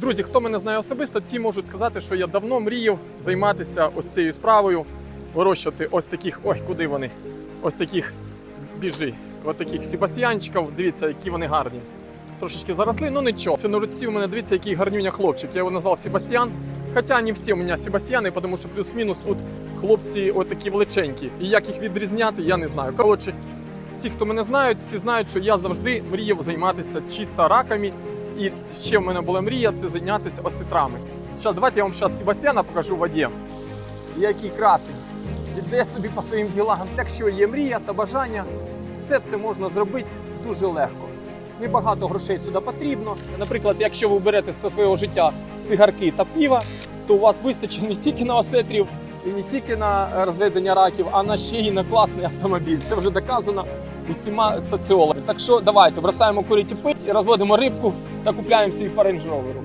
Друзі, хто мене знає особисто, ті можуть сказати, що я давно мріяв займатися ось цією справою, вирощувати ось таких, ой, куди вони? Ось таких біжи, ось таких себастьянчиків. Дивіться, які вони гарні. Трошечки заросли, ну нічого. Це на руці у мене дивіться, який гарнюня хлопчик. Я його назвав Себастьян. Хоча не всі у мене Себастьяни, тому що плюс-мінус тут хлопці отакі величенькі. І як їх відрізняти, я не знаю. Коротше, всі, хто мене знають, всі знають, що я завжди мріяв займатися чисто раками. І ще в мене була мрія це зайнятися осетрами. Зараз давайте я вам зараз Себастьяна покажу в. Який красень. Іде собі по своїм ділам. Якщо є мрія та бажання, все це можна зробити дуже легко. Небагато грошей сюди потрібно. Наприклад, якщо ви берете зі свого життя цигарки та піва, то у вас вистачить не тільки на осетрів і не тільки на розведення раків, а на ще й на класний автомобіль. Це вже доказано усіма соціологами. Так що давайте бросаємо курити пить, і розводимо рибку та купляємо свій по рейндж-роверу.